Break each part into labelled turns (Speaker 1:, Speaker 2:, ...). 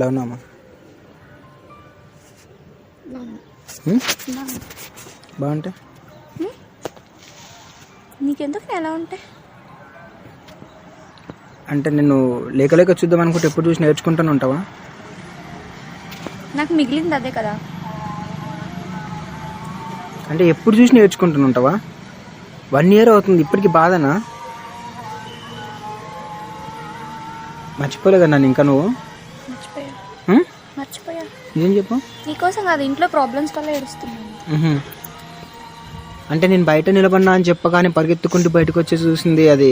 Speaker 1: ఎలా ఉన్నామా? బాగుంటే?
Speaker 2: నీకెందుకు ఎలా ఉంటాయి
Speaker 1: అంటే నేను లేక లేక చూద్దాం అనుకుంటే ఎప్పుడు చూసి నేర్చుకుంటూనే ఉంటావా?
Speaker 2: నాకు మిగిలింది అదే కదా.
Speaker 1: అంటే ఎప్పుడు చూసి నేర్చుకుంటూనే ఉంటావా? వన్ ఇయర్ అవుతుంది ఇప్పటికి బాధనా? మర్చిపోలే కదా నన్ను ఇంకా నువ్వు? నిజం చెప్పు?
Speaker 2: నీకోసం కాదు ఇంట్లో ప్రాబ్లమ్స్ వల్ల ఏడుస్తున్నాను.
Speaker 1: అంటే నేను బయట నిలబడినా అని చెప్పగానే పరిగెత్తుకుంటూ బయటకు వచ్చి చూసింది అది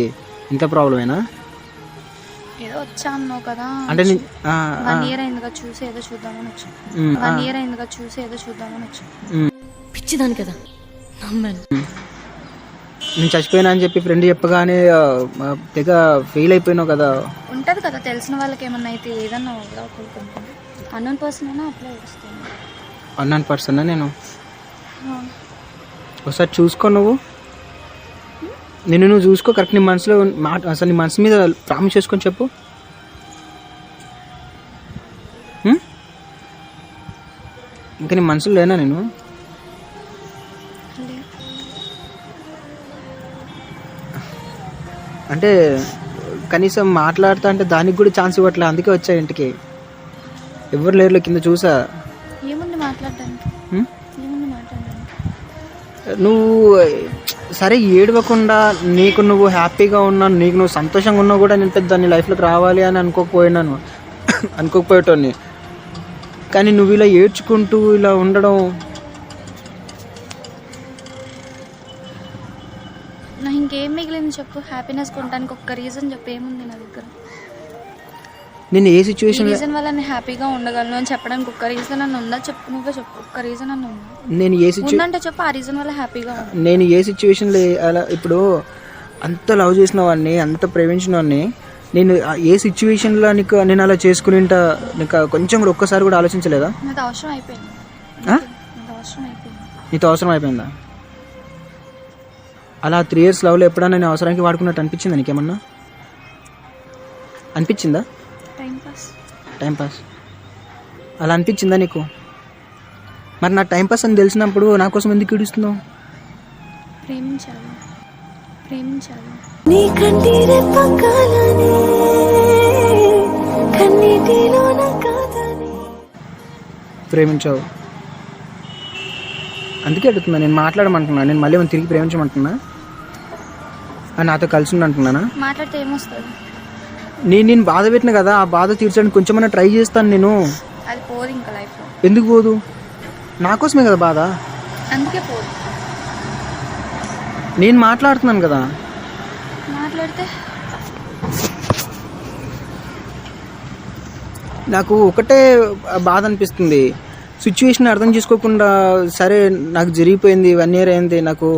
Speaker 1: ఇంత ప్రాబ్లమేనా
Speaker 2: ఏదో వచ్చా అన్నావు కదా.
Speaker 1: అంటే నేను ఆ, ఆ,
Speaker 2: వన్ ఇయర్ అయిందిగా చూసి ఏదో చూద్దామని వచ్చా.
Speaker 1: మ్, ఆ,
Speaker 2: వన్ ఇయర్ అయిందిగా చూసి ఏదో చూద్దామని వచ్చా.
Speaker 1: మ్.
Speaker 3: పిచ్చిదాని కదా. నమ్మాను.
Speaker 1: నేను చచ్చిపోయినా అని చెప్పి ఫ్రెండ్ చెప్పగానే ఆ, ఆ, తెగ ఫెయిల్ అయిపోయినావు కదా.
Speaker 2: ఉంటది కదా తెలిసిన వాళ్ళకి ఏమన్నా అయితే ఏదన్నా అన్నోన్ పర్సన్ అయినా అప్లై చేస్తుంది
Speaker 1: అన్నాను పర్సన్ నేను? ఒకసారి చూసుకో నువ్వు. నిన్ను నువ్వు చూసుకో కరెక్ట్ నీ మనసులో మాట అసలు నీ మనసు మీద ప్రామిస్ చేసుకొని చెప్పు? ఇంకా నీ మనసులో లేనా నేను? అంటే కనీసం మాట్లాడుతా అంటే దానికి కూడా ఛాన్స్ ఇవ్వట్లే అందుకే వచ్చా ఇంటికి. ఎవరు లేరు కింద చూసా.
Speaker 2: ఏముంది మాట్లాడడానికి?
Speaker 1: హ్మ్?
Speaker 2: ఏముంది మాట్లాడడానికి?
Speaker 1: నువ్వు సరే ఏడవకుండా నీకు నువ్వు హ్యాపీగా ఉన్నాను నీకు నువ్వు సంతోషంగా ఉన్నా కూడా నేను పెద్ద నీ లైఫ్లోకి రావాలి అని అనుకోకపోయినాను. అనుకోకపోయేటోని కానీ నువ్వు ఇలా ఏడ్చుకుంటూ ఇలా ఉండడం
Speaker 2: నాకు ఇంకేం మిగిలింది చెప్పు. హ్యాపీనెస్ కొనడానికి ఒక్క రీజన్ చెప్పు. ఏముంది నా దగ్గర?
Speaker 1: నేను ఏ సిచ్యువేషన్
Speaker 2: రీజన్ వల్ల నేను హ్యాపీగా ఉండగలను అని చెప్పడానికి ఒక్క రీజన్ అన్న ఉందా? చెప్పు నువ్వే చెప్పు. ఒక్క రీజన్ అన్న ఉందా?
Speaker 1: నేను ఏ సిచ్యు
Speaker 2: ఉందంటే చెప్పు ఆ రీజన్ వల్ల హ్యాపీగా
Speaker 1: నేను ఏ సిచ్యువేషన్లో అలా ఇప్పుడు అంత లవ్ చేసిన వాడిని అంత ప్రేమించిన వాడిని నేను ఏ సిచ్యువేషన్లో నీకు నేను అలా చేసుకుని నీకు కొంచెం కూడా ఒక్కసారి కూడా ఆలోచించలేదా?
Speaker 2: నాది అవసరం అయిపోయింది. అవసరం అయిపోయింది.
Speaker 1: నీతో అవసరం అయిపోయిందా? అలా త్రీ ఇయర్స్ లవ్లో ఎప్పుడైనా నేను అవసరానికి వాడుకున్నట్టు అనిపించిందా నీకేమన్నా? అనిపించిందా?
Speaker 2: టైం పాస్
Speaker 1: అలా అనిపించిందా నీకు? మరి నా టైం పాస్ అని తెలిసినప్పుడు నా కోసం ఎందుకు ఏడుస్తున్నావు?
Speaker 2: ప్రేమించాలి. ప్రేమించాలి.
Speaker 3: నీ కంటి రెప్పకాలనే కన్నీటిలోన కాదని.
Speaker 1: ప్రేమించావు. అందుకే అడుగుతున్నా నేను మాట్లాడమంటున్నా నేను మళ్ళీ ఏమైనా తిరిగి ప్రేమించమంటున్నా? నాతో కలిసి ఉండు అంటున్నానా
Speaker 2: మాట్లాడితే ఏమొస్తుంది?
Speaker 1: నేను నేను బాధ పెట్టిన కదా ఆ బాధ తీర్చడానికి కొంచెమైనా ట్రై చేస్తాను నేను.
Speaker 2: అది పోదు ఇంకా లైఫ్లో
Speaker 1: ఎందుకు పోదు? నా కోసమే కదా బాధ?
Speaker 2: అందుకే పోదు.
Speaker 1: నేను మాట్లాడుతున్నాను కదా.
Speaker 2: మాట్లాడితే?
Speaker 1: నాకు ఒకటే బాధ అనిపిస్తుంది. సిచ్యువేషన్ అర్థం చేసుకోకుండా సరే నాకు జరిగిపోయింది వన్ ఇయర్ అయింది నాకు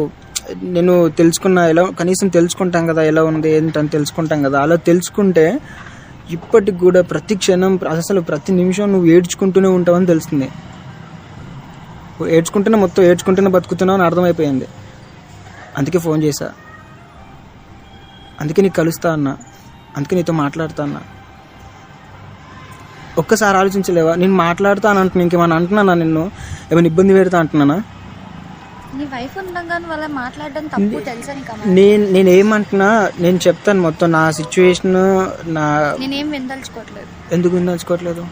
Speaker 1: నేను తెలుసుకున్న ఎలా కనీసం తెలుసుకుంటాం కదా ఎలా ఉంది ఏంటని తెలుసుకుంటాం కదా. అలా తెలుసుకుంటే ఇప్పటికి కూడా ప్రతి క్షణం అసలు ప్రతి నిమిషం నువ్వు ఏడ్చుకుంటూనే ఉంటావని తెలుస్తుంది. ఏడ్చుకుంటూనే మొత్తం ఏడ్చుకుంటూనే బతుకుతున్నావు అని అర్థమైపోయింది. అందుకే ఫోన్ చేశా. అందుకే నీకు కలుస్తా అన్నా. అందుకే నీతో మాట్లాడుతా అన్నా. ఒక్కసారి ఆలోచించలేవా? నేను మాట్లాడుతా అని అంటున్నా ఇంకేమైనా అంటున్నానా నిన్ను? ఏమైనా ఇబ్బంది పెడతా అంటున్నానా?
Speaker 2: నీ వైఫ్ ఉండగానే వాళ్ళ మాట్లాడడం తప్పు తెలుసా నీకు?
Speaker 1: నేను నేను ఏమంటున్నా నేను చెప్తాను మొత్తం. నా సిచ్యువేషన్ నా
Speaker 2: నేనేం విందలుచుకోవట్లేదు.
Speaker 1: ఎందుకు విందాల్చుకోవట్లేదు?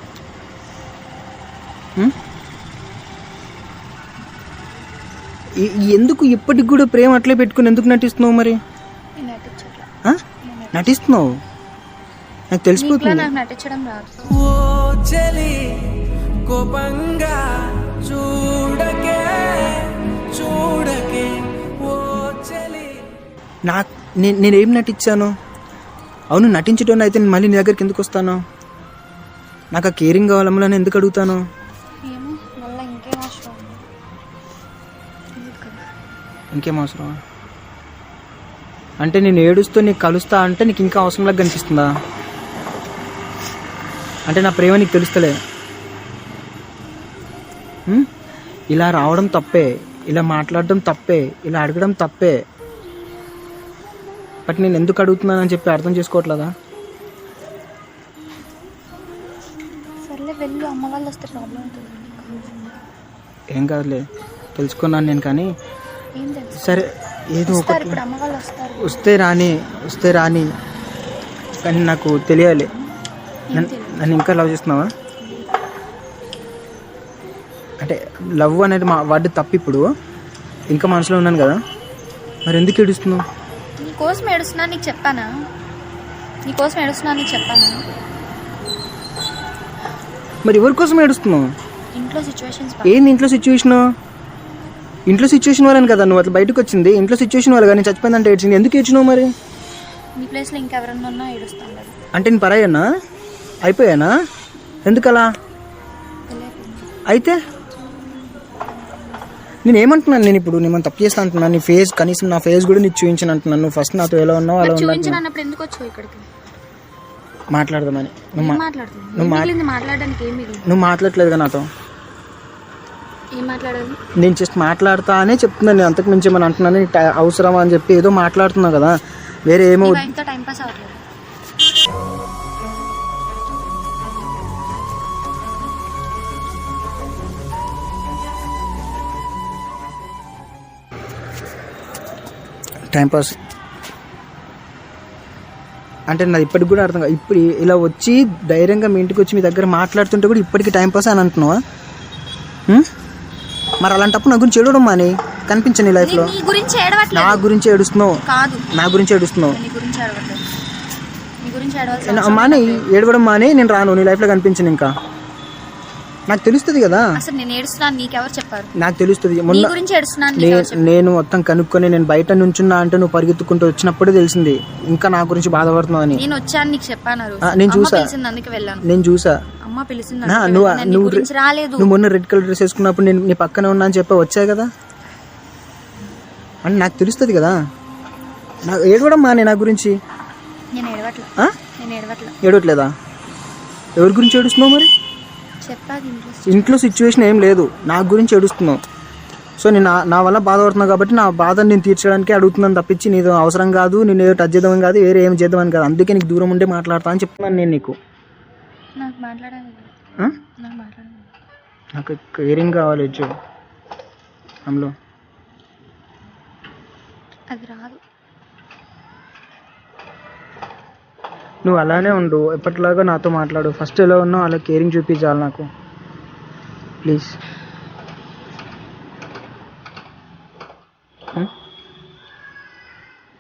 Speaker 1: ఎందుకు ఇప్పటికి కూడా ప్రేమ అట్లే పెట్టుకుని ఎందుకు నటిస్తున్నావు మరి? నటిస్తున్నావు? నాకు తెలిసిపోతుంది.
Speaker 2: నాకు నటించడం రాదు.
Speaker 4: ఓ చలి కోపంగా చూడకే
Speaker 1: నాకు నేను నేనేం నటించాను? అవును నటించడం అయితే నేను మళ్ళీ నీ దగ్గరికి ఎందుకు వస్తాను? నాకు ఆ కేరింగ్ కావాలమ్మలో నేను ఎందుకు అడుగుతాను?
Speaker 2: ఇంకేం అవసరం?
Speaker 1: అవసరం? అంటే నేను ఏడుస్తూ నీకు కలుస్తా అంటే నీకు ఇంకా అవసరంలాగా కనిపిస్తుందా? అంటే నా ప్రేమ నీకు తెలుస్తలే? ఇలా రావడం తప్పే ఇలా మాట్లాడడం తప్పే ఇలా అడగడం తప్పే బట్ నేను ఎందుకు అడుగుతున్నానని చెప్పి అర్థం చేసుకోవట్లేదా? ఏం కాదులే. తెలుసుకున్నాను నేను కానీ సరే ఏదో ఒకటి. వస్తే రాని వస్తే రాని. కానీ నాకు తెలియాలి. నన్ను నన్ను ఇంకా లవ్ చేస్తున్నావా? అంటే లవ్ అనేది మా వాడి తప్పు ఇప్పుడు. ఇంకా మనసులో ఉన్నాను కదా. మరి ఎందుకు ఏడుస్తున్నావు?
Speaker 2: కోసం ఏడుస్తున్నా నీకు చెప్పానా? నీ కోసం ఏడుస్తున్నా నీకు చెప్పానా?
Speaker 1: మరి ఎవరి కోసం ఏడుస్తున్నావు?
Speaker 2: ఇంట్లో సిచ్యువేషన్స్
Speaker 1: ఏంది ఇంట్లో సిచ్యువేషన్ ఇంట్లో సిచ్యువేషన్ వల్ల కదా నువ్వు అట్లా బయటకు వచ్చింది. ఇంట్లో సిచ్యువేషన్ వల్ల కానీ చచ్చిపోయిందంటే ఏడ్చింది. ఎందుకు ఏడ్చినావు మరి?
Speaker 2: నీ ప్లేస్లో ఇంకెవరన్నా ఉన్నా ఏడుస్తాను
Speaker 1: అంటే నేను పరాయన్నా అయిపోయానా? ఎందుకలా? అయితే నేను ఏమంటున్నాను నేను ఇప్పుడు నేను తప్పు చేస్తా అంటున్నాను నీ ఫేస్ కనీసం నా ఫేస్ కూడా నీకు చూపించను అంటున్నాను. నువ్వు ఫస్ట్ నాతో ఎలా ఉన్నావు అలా ఉన్నా
Speaker 2: చూపించిన అన్నప్పుడు ఎందుకు వచ్చావు ఇక్కడికి?
Speaker 1: మాట్లాడదామని. నువ్వు నువ్వు
Speaker 2: మాట్లాడడానికి
Speaker 1: నువ్వు మాట్లాడట్లేదుగా నాతో. నేను జస్ట్ మాట్లాడతా అనే చెప్తున్నాను నేను అంతకు మించి ఏమని అంటున్నాను అవసరమా అని చెప్పి ఏదో మాట్లాడుతున్నావు కదా. వేరే ఏమో
Speaker 2: టైం పాస్ అవ్వట్లేదు?
Speaker 1: టైంపాస్ అంటే నాది ఇప్పటికి కూడా అర్థం కాదు ఇప్పుడు ఇలా వచ్చి ధైర్యంగా మీ ఇంటికి వచ్చి మీ దగ్గర మాట్లాడుతుంటే కూడా ఇప్పటికి టైంపాస్ అని అంటున్నావా? మరి అలాంటప్పుడు నా గురించి ఏడవడం మాని? కనిపించని లైఫ్లో.
Speaker 2: నీ గురించి
Speaker 1: నా
Speaker 2: ఏడవట్లేదు
Speaker 1: గురించి ఏడుస్తున్నావు. నా గురించి ఏడుస్తున్నావు మాని ఏడవడం మాని? నేను రాను. నీ లైఫ్లో కనిపించను ఇంకా. నాకు తెలుస్తుంది కదా.
Speaker 2: అసలు నేను ఏడుస్తున్నాను నీకెవరు చెప్పారు?
Speaker 1: నాకు తెలుస్తుంది.
Speaker 2: నీ
Speaker 1: మొన్న
Speaker 2: గురించి ఏడుస్తున్నాను
Speaker 1: నే-
Speaker 2: నీకెవరు చెప్పారు?
Speaker 1: నేను మొత్తం కనుక్కొని నేను బయట నుంచున్నా అంటే నువ్వు పరిగెత్తుకుంటూ వచ్చినప్పుడే తెలిసింది. ఇంకా నా గురించి బాధపడుతున్నావు అని
Speaker 2: నేను వచ్చాను నీకు చెప్పాను ఆ రోజు.
Speaker 1: ఆ, నేను
Speaker 2: అమ్మ
Speaker 1: చూసా.
Speaker 2: పిలిచింది అందుకే వెళ్ళాను.
Speaker 1: నేను చూసా.
Speaker 2: అమ్మ పిలిచింది
Speaker 1: నా,
Speaker 2: అందుకే
Speaker 1: నువ్వు
Speaker 2: వెళ్ళాను. నీ
Speaker 1: నువ్వు
Speaker 2: గురించి రాలేదు.
Speaker 1: నువ్వు మొన్న రెడ్ కలర్ డ్రెస్ వేసుకున్నప్పుడు నేను నీ పక్కన ఉన్నా అని చెప్పి వచ్చాయి కదా? అంటే నాకు తెలుస్తుంది కదా. నాకు ఏడవడం మానే నా గురించి?
Speaker 2: నేను ఏడవట్లే.
Speaker 1: ఆ?
Speaker 2: నేను ఏడవట్లే.
Speaker 1: ఏడవట్లేదా? ఎవరి గురించి ఏడుస్తున్నావు మరి? ఇంట్లో సిచ్యువేషన్ ఏం లేదు. నా గురించి ఏడుస్తున్నావు. సో నేను నా- నా వల్ల బాధపడుతున్నావు కాబట్టి నా బాధను నేను తీర్చడానికి అడుగుతున్నాను తప్పించి నీది అవసరం కాదు నేను ఏదో టచ్ చేద్దామని కాదు వేరే ఏం చేద్దామని కాదు. అందుకే నీకు దూరం ఉండే మాట్లాడతా అని చెప్తున్నాను నేను నీకు.
Speaker 2: నాకు
Speaker 1: కేరింగ్ కావాలి వచ్చి అందులో.
Speaker 2: అది రాదు.
Speaker 1: నువ్వు అలానే ఉండు ఎప్పటిలాగా నాతో మాట్లాడు. ఫస్ట్ ఎలా ఉన్నావు అలా కేరింగ్ చూపించాలి నాకు. ప్లీజ్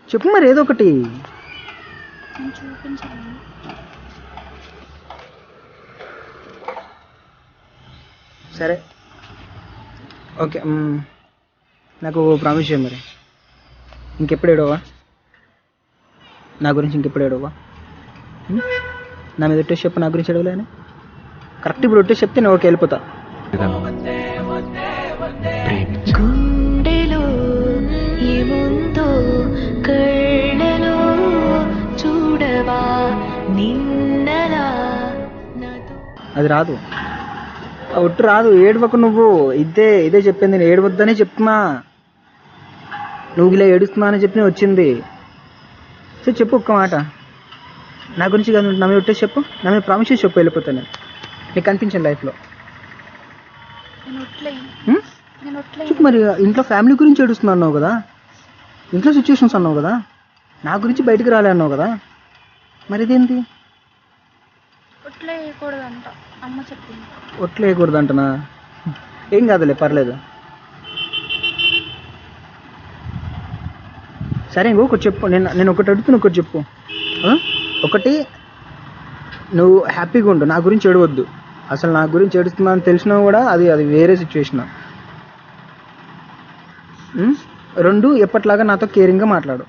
Speaker 1: చెప్పు మరి ఏదో ఒకటి. సరే. ఓకే నాకు ప్రామిస్ చేయ మరి. ఇంకెప్పుడు ఏడవా నా గురించి ఇంకెప్పుడు ఏడవా? నా మీద ఒట్టేసి చెప్పు నా గురించి ఏడవలేని కరెక్ట్ ఇప్పుడు ఒట్టేసి చెప్తే నేను ఓకే వెళ్ళిపోతా.
Speaker 3: గుండెలో ఏముందో కళ్ళలో చూడవా నిన్నలా
Speaker 1: అది రాదు. ఆ ఒట్టు రాదు. ఏడవకు నువ్వు. ఇదే ఇదే చెప్పింది. నేను ఏడవద్దనే చెప్తున్నా. నువ్వు ఇలా ఏడుస్తున్నా అని చెప్పి వచ్చింది. సో చెప్పు ఒక్క మాట. నా గురించి కాదు నా మీద ఒట్టేసి చెప్పు. నా మీద ప్రామిస్ చేసి చెప్పు వెళ్ళిపోతాను నేను. నీకు కనిపించాను లైఫ్లో. చెప్పు మరి ఇంట్లో ఫ్యామిలీ గురించి ఏడుస్తున్నా అన్నావు కదా? ఇంట్లో సిచ్యువేషన్స్ అన్నావు కదా? నా గురించి బయటికి రాలే అన్నావు కదా? మరి ఇదేంటి?
Speaker 2: ఒట్లే వేయకూడదంట అమ్మ చెప్పింది.
Speaker 1: ఒట్లు వేయకూడదు అంటనా ఏం కాదులే పర్లేదు. సరే ఇంకో ఒకటి చెప్పు నేను నేను ఒకటి అడుగుతున్నా ఒకటి చెప్పు? ఒకటి నువ్వు హ్యాపీగా ఉండు. నా గురించి ఏడవద్దు. అసలు నా గురించి ఏడుస్తున్నా అని తెలిసినా కూడా అది అది వేరే సిచ్యువేషన్ రెండు ఎప్పట్లాగా నాతో కేరింగ్గా మాట్లాడు.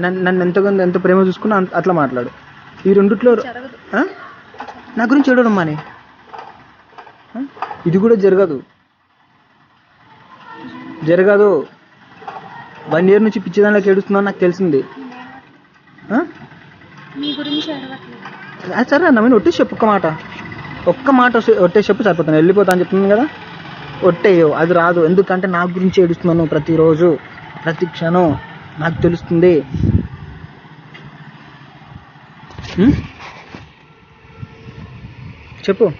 Speaker 1: నన్ను నన్ను ఎంతగా ఎంత ప్రేమ చూసుకున్నా అట్లా మాట్లాడు. ఈ రెండిట్లో? నా గురించి ఏడవడం మానే? ఇది కూడా జరగదు. జరగదు. వన్ ఇయర్ నుంచి పిచ్చిదానిలోకి ఏడుస్తున్నావు నాకు తెలిసింది ఆ?
Speaker 2: మీ గురించి ఏడవట్లేదు
Speaker 1: అది సరే అన్న నేను ఒట్టేసి చెప్పు ఒక్క మాట. ఒక్క మాట ఒట్టేసి చెప్పు సరిపోతాను వెళ్ళిపోతా అని చెప్తున్నాను కదా? ఒట్టేయో అది రాదు. ఎందుకంటే నా గురించి ఏడుస్తున్నాను ప్రతిరోజు ప్రతి క్షణం. నాకు తెలుస్తుంది? చెప్పు.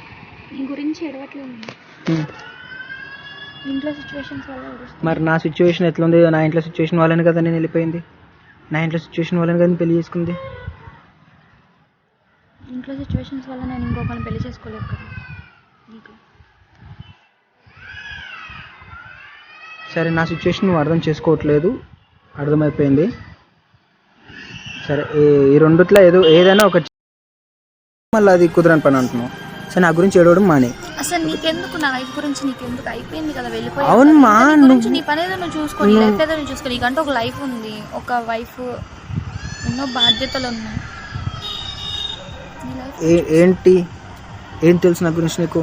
Speaker 2: ఇంట్లో సిచ్యువేషన్స్ వల్ల
Speaker 1: మరి నా సిచ్యువేషన్ ఎట్లుంది? నా ఇంట్లో సిచ్యువేషన్ వాళ్ళని కదా నేను వెళ్ళిపోయింది. నా ఇంట్లో సిచ్యువేషన్ కదా నేను పెళ్ళి చేసుకుంది.
Speaker 2: ఇంట్లో సిచ్యువేషన్స్ వల్ల నేను ఇంకొకరిని పెళ్ళి చేసుకోలేదు కదా. నీకు?
Speaker 1: సరే నా సిచ్యువేషన్ నువ్వు అర్థం చేసుకోవట్లేదు. అర్థమైపోయింది. సరే ఈ- ఈ రెండిట్లో ఏదో ఏదైనా ఒక మళ్ళీ అది కుదరని పని అంటున్నావు. సరే నా గురించి ఏడవడం మానే
Speaker 2: అసలు నీకెందుకు నా లైఫ్ గురించి నీకెందుకు? అయిపోయింది కదా వెళ్ళిపోయి
Speaker 1: అవునమ్మా, నువ్వు-
Speaker 2: నీ పని ఏదో నువ్వు చూసుకో నీ లైఫ్ ఏదో నువ్వు చూసుకో. నీకంటే ఒక లైఫ్ ఉంది ఒక వైఫ్ ఎన్నో బాధ్యతలు ఉన్నాయి.
Speaker 1: ఏంటి? ఏం తెలుసు నా గురించి నీకు?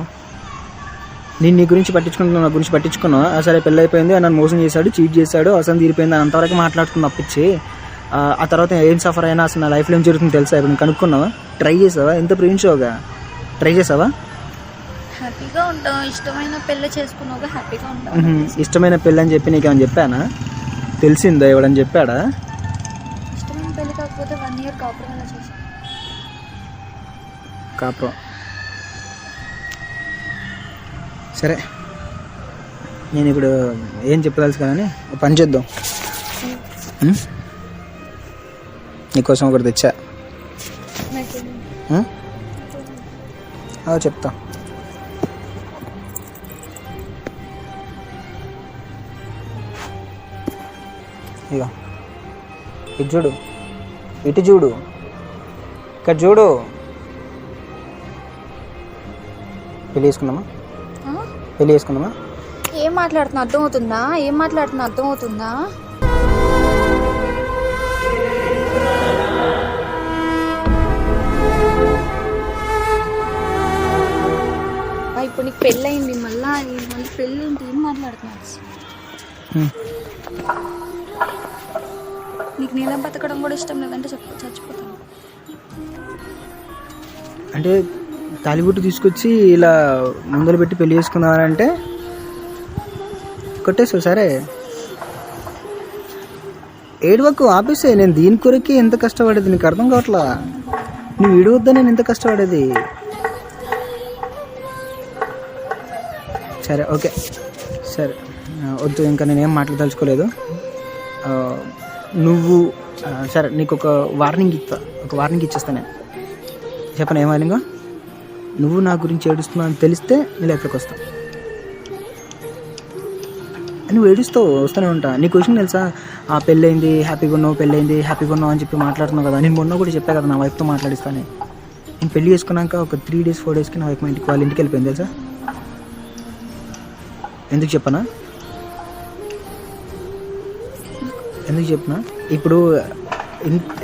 Speaker 1: నేను నీ గురించి పట్టించుకుంటున్నా నా గురించి పట్టించుకున్నావు? ఆ సరే పెళ్ళి అయిపోయింది నన్ను మోసం చేశాడు చీట్ చేశాడు అసలు తీరిపోయింది అంతవరకు మాట్లాడుకుని తప్పించి ఆ, తర్వాత ఏం సఫర్ అయినా అసలు నా లైఫ్లో ఏం జరుగుతుందో తెలుసా? ఇప్పుడు నువ్వు కనుక్కున్నావా? ట్రై చేసావా? ఎంత ప్రేమించావుగా? ట్రై చేసావా?
Speaker 2: హ్యాపీగా ఉంటావు ఇష్టమైన పెళ్ళి చేసుకున్నావుగా హ్యాపీగా
Speaker 1: మ్హూ. ఇష్టమైన పెళ్ళి అని చెప్పి నీకేమైనా చెప్పానా? తెలిసిందా ఎవడని చెప్పాడా?
Speaker 2: ఇష్టమైన పెళ్ళి కాకపోతే వన్ ఇయర్ కాపురం ఎలా చేసావు
Speaker 1: కాపురం. సరే. నేను ఇప్పుడు ఏం చెప్పదలుచు కానీ ఒక పని చేద్దాం? నీకోసం ఒకటి తెచ్చా? చెప్తా. ఇక. ఇటు చూడు. ఇటు చూడు. ఇక్కడ చూడు. పెళ్ళి చేసుకుందామా? పెళ్ళి చేసుకుందామా?
Speaker 2: ఏం మాట్లాడుతున్నా? అర్థమవుతుందా? ఏం మాట్లాడుతున్నా? అర్థమవుతుందా? ఇప్పుడు నీకు పెళ్ళయింది. మళ్ళా మళ్ళీ పెళ్ళి ఏంటి ఏం?
Speaker 1: ఉం.
Speaker 2: నీకు నీళ్ళ బతకడం కూడా ఇష్టం లేదంటే చెప్పు చచ్చిపోతాను.
Speaker 1: అంటే తాలిబుట్టు తీసుకొచ్చి ఇలా ముందర పెట్టి పెళ్ళి చేసుకున్నారంటే కొట్టేసావు సరే. ఏడువకు ఆపేసే నేను దీని కొరకే ఎంత కష్టపడేది నీకు అర్థం కావట్లా? నువ్వు ఏడవద్దా నేను ఎంత కష్టపడేది. సరే ఓకే. సరే. వద్దు ఇంకా నేనేం మాట్లాడదలుచుకోలేదు నువ్వు సరే నీకు ఒక వార్నింగ్ ఇస్తా. ఒక వార్నింగ్ ఇచ్చేస్తా నేను. చెప్పను ఏమైనా నువ్వు నా గురించి ఏడుస్తున్నావు అని తెలిస్తే నేను ఎక్కడికి వస్తాను నువ్వు ఏడుస్తావు వస్తూనే ఉంటా. నీ క్వశ్చన్ తెలుసా? ఆ పెళ్ళైంది హ్యాపీగా ఉన్నావు పెళ్ళైంది హ్యాపీగా ఉన్నావు అని చెప్పి మాట్లాడుతున్నావు కదా. నేను మొన్న కూడా చెప్పా కదా నా వైఫ్తో మాట్లాడిస్తానే నేను పెళ్ళి చేసుకున్నాక ఒక త్రీ డేస్ ఫోర్ డేస్కి నా వైఫ్ మా ఇంటికి వాళ్ళ ఇంటికి వెళ్ళిపోయింది తెలుసా? ఎందుకు చెప్పనా? ఎందుకు చెప్పిన? ఇప్పుడు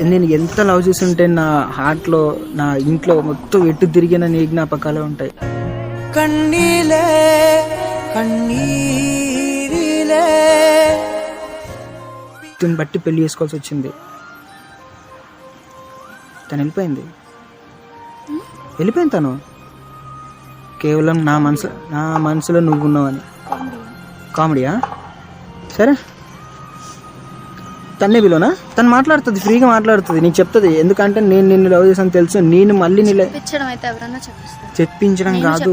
Speaker 1: నేను ఎంత లవ్ చేస్తుంటే నా హార్ట్లో నా ఇంట్లో మొత్తం ఎటు తిరిగిన నీ జ్ఞాపకాలే ఉంటాయి.
Speaker 4: కన్నీలే కన్నీరిలే.
Speaker 1: దీన్ని బట్టి పెళ్ళి చేసుకోవాల్సి వచ్చింది. తను వెళ్ళిపోయింది. వెళ్ళిపోయింది తను. కేవలం నా మనసు నా మనసులో నువ్వు ఉన్నావని కామెడీయా? సరే. తన్నే విలువనా? తను మాట్లాడుతుంది ఫ్రీగా మాట్లాడుతుంది నీకు చెప్తుంది. ఎందుకంటే నేను నిన్ను లవ్ చేసాను తెలుసు నేను మళ్ళీ
Speaker 2: చెప్పించడం
Speaker 1: కాదు.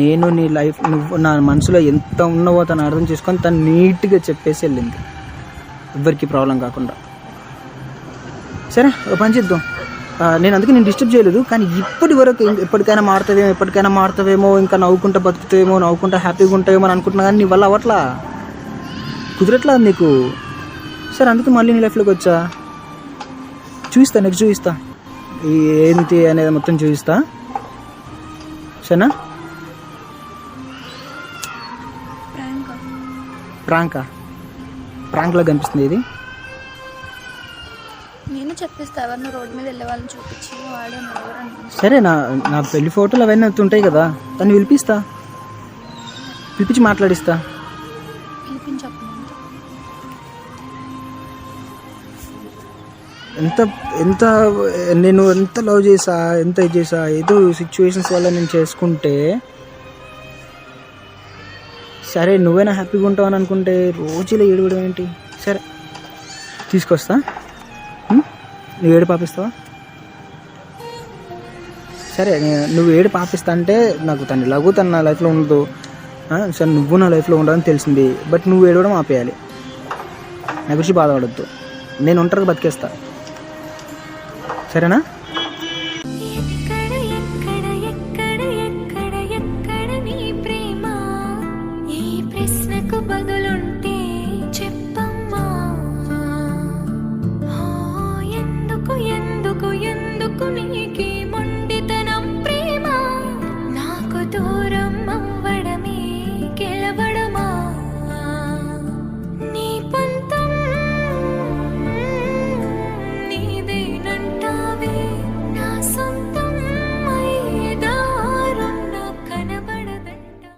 Speaker 2: నేను
Speaker 1: నీ లైఫ్ నువ్వు నా మనసులో ఎంత ఉన్నావో తను అర్థం చేసుకొని తను నీట్గా చెప్పేసి వెళ్ళింది. ఎవ్వరికి ప్రాబ్లం కాకుండా. సరే ఒక పని చేద్దాం. నేను అందుకే నేను డిస్టర్బ్ చేయలేదు కానీ ఇప్పటి వరకు ఎప్పటికైనా మారుతావేమో ఎప్పటికైనా మారుతావేమో ఇంకా నవ్వుకుంటా బతుకుతావేమో నవ్వుకుంటా హ్యాపీగా ఉంటావేమో అని అనుకుంటున్నా కానీ నీ వల్ల అవ్వట్లా. కుదరట్లా నీకు? సరే అందుకే మళ్ళీ నీ లైఫ్లోకి వచ్చా? చూపిస్తా నెక్స్ట్ చూపిస్తా ఈ ఏంటి అనేది మొత్తం చూపిస్తా సరేనా?
Speaker 2: ప్రాంక్.
Speaker 1: ప్రాంకా? ప్రాంక్లో కనిపిస్తుంది ఇది.
Speaker 2: నేను చెప్పిస్తా ఎవరిని రోడ్డు మీద వెళ్ళే వాళ్ళని చూపించి వాడు
Speaker 1: సరే నా నా పెళ్ళి ఫోటోలు అవన్నీ ఉంటాయి కదా తను పిలిపిస్తా. పిలిపించి మాట్లాడిస్తా. ఎంత ఎంత నేను ఎంత లవ్ చేసా ఎంత ఇది చేసా ఏదో సిచ్యువేషన్స్ వల్ల నేను చేసుకుంటే సరే నువ్వైనా హ్యాపీగా ఉంటావు అని అనుకుంటే రోజులో ఏడవడం ఏంటి? సరే తీసుకొస్తా. నువ్వు ఏడు పాపిస్తావా? సరే నువ్వు ఏడు పాపిస్తా అంటే నాకు తన లఘు తన నా లైఫ్లో ఉండదు. సరే నువ్వు నా లైఫ్లో ఉండదని తెలిసింది. బట్ నువ్వు ఏడవడం ఆపేయాలి. నా గురించి బాధపడద్దు. నేను ఒంటరిగా బతికేస్తాను సరేనా?
Speaker 3: ఎక్కడ